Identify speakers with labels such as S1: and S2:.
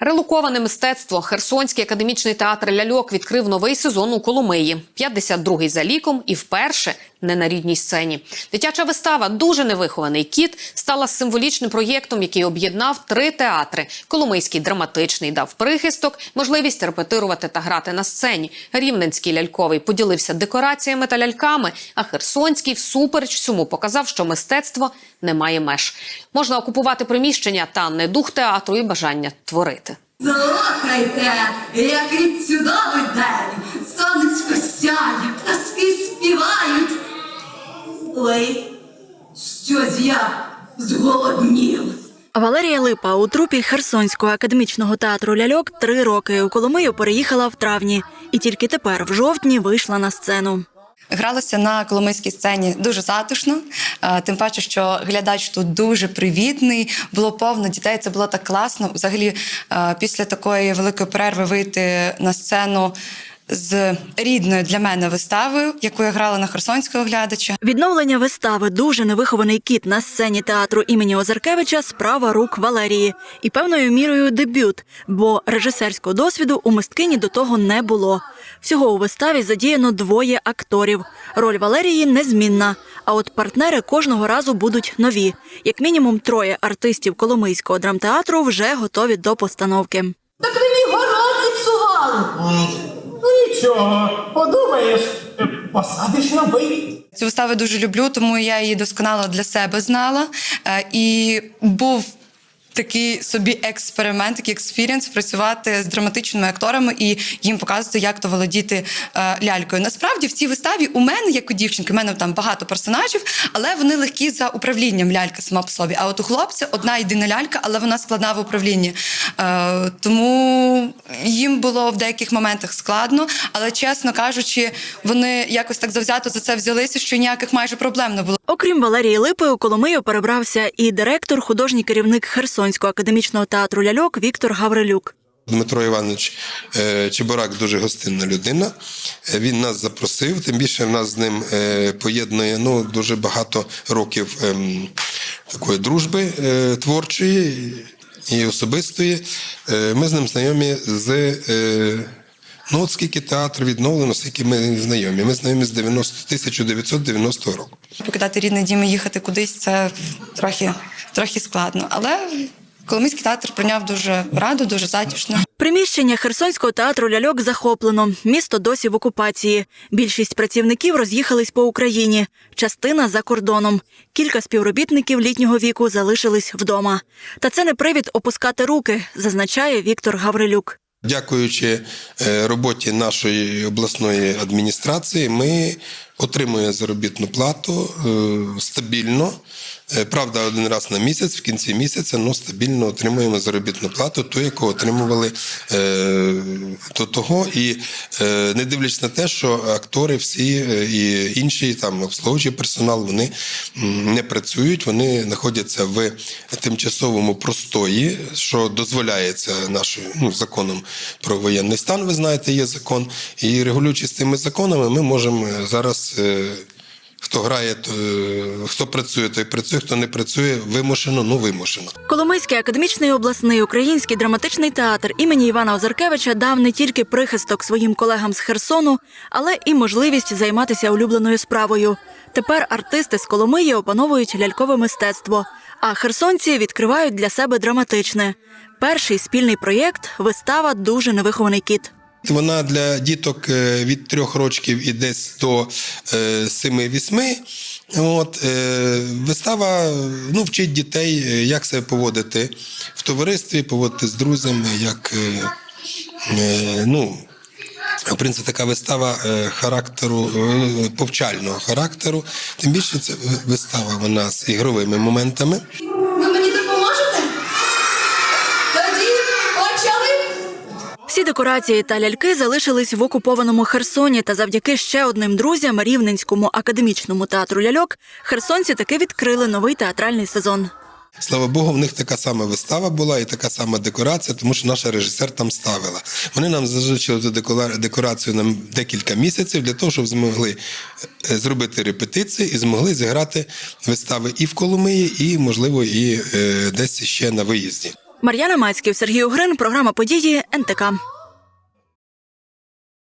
S1: Релоковане мистецтво Херсонський академічний театр ляльок відкрив новий сезон у Коломиї. 52-й за ліком і вперше не на рідній сцені. Дитяча вистава Дуже невихований кіт стала символічним проєктом, який об'єднав три театри. Коломийський драматичний дав прихисток, можливість репетирувати та грати на сцені. Рівненський ляльковий поділився декораціями та ляльками. А Херсонський всупереч всьому показав, що мистецтво не має меж. Можна окупувати приміщення та не дух театру і бажання творити.
S2: Слухайте, як від чудовий день, сонечко сяє, птаски співають. Ой, щось я зголоднів.
S3: Валерія Липа у трупі Херсонського академічного театру ляльок три роки у Коломию переїхала в травні, і тільки тепер, в жовтні, вийшла на сцену.
S4: Гралося на коломийській сцені дуже затишно, е, тим паче, що глядач тут дуже привітний, було повно дітей. Це було так класно. Взагалі, е, після такої великої перерви вийти на сцену з рідною для мене виставою, яку я грала на херсонського глядача.
S3: Відновлення вистави Дуже невихований кіт на сцені театру імені Озаркевича справа рук Валерії і певною мірою дебют, бо режисерського досвіду у мисткині до того не було. Всього у виставі задіяно двоє акторів. Роль Валерії незмінна. А от партнери кожного разу будуть нові. Як мінімум, троє артистів Коломийського драмтеатру вже готові до постановки.
S2: Так ви мій город зіпсували.
S5: Ну нічого, подумаєш, посадиш новий.
S4: Цю виставу дуже люблю, тому я її досконало для себе знала. Е, І був такий собі експеримент, такий експірієнс працювати з драматичними акторами і їм показувати, як то володіти е, лялькою. Насправді в цій виставі у мене, як у дівчинки, у мене там багато персонажів, але вони легкі за управлінням лялька сама по собі. А от у хлопця одна єдина лялька, але вона складна в управлінні. Е, тому їм було в деяких моментах складно, але чесно кажучи, вони якось так завзято за це взялися, що ніяких майже проблем не було.
S3: Окрім Валерії Липи, у Коломию перебрався і директор, художній керівник Херсонського академічного театру ляльок Віктор Гаврилюк.
S6: Дмитро Іванович е, Чебурак дуже гостинна людина. Е, Він нас запросив, тим більше нас з ним е, поєднує ну, дуже багато років ем, такої дружби творчої і особистої. Ми з ним знайомі з. Ну, от скільки театр відновлено, скільки ми знайомі. Ми знайомі з 90, 1990 року.
S4: Покидати рідний дім і їхати кудись це трохи, трохи складно. Але Коломийський театр прийняв дуже раду, дуже затішно.
S3: Приміщення Херсонського театру ляльок захоплено. Місто досі в окупації. Більшість працівників роз'їхались по Україні, частина за кордоном. Кілька співробітників літнього віку залишились вдома. Та це не привід опускати руки, зазначає Віктор Гаврилюк.
S6: Дякуючи е, роботі нашої обласної адміністрації, ми отримуємо заробітну плату е, стабільно. Е, Правда, один раз на місяць, в кінці місяця, але стабільно отримуємо заробітну плату, ту, яку отримували е, до того. І е, не дивлячись на те, що актори всі е, і інші там обслуговуючий персонал вони не працюють, вони знаходяться в тимчасовому простої, що дозволяється нашим ну, законом про воєнний стан. Ви знаєте, є закон. І регулюючи з цими законами, ми можемо зараз. е, Хто грає, то, е, хто працює, той працює, хто не працює, вимушено, ну вимушено.
S3: Коломийський академічний обласний український драматичний театр імені Івана Озаркевича дав не тільки прихисток своїм колегам з Херсону, але і можливість займатися улюбленою справою. Тепер артисти з Коломиї опановують лялькове мистецтво, а херсонці відкривають для себе драматичне. Перший спільний проєкт вистава Дуже невихований кіт.
S6: Вона для діток е, від трьох років і десь до е, семи-вісьми. От, е, вистава ну, вчить дітей, як себе поводити в товаристві, поводити з друзями, як ну, в принципі, така вистава характеру, повчального характеру. Тим більше це вистава вона з ігровими моментами.
S3: Всі декорації та ляльки залишились в окупованому Херсоні. Та завдяки ще одним друзям Рівненському академічному театру ляльок херсонці таки відкрили новий театральний сезон.
S6: Слава Богу, в них така сама вистава була і така сама декорація, тому що наша режисер там ставила. Вони нам ту декора- декорацію на декілька місяців для того, щоб змогли е, зробити репетиції і змогли зіграти вистави і в Коломиї, і, можливо, і е, десь ще на виїзді.
S3: Мар'яна Мацьків, Сергій Угрин, програма події НТК.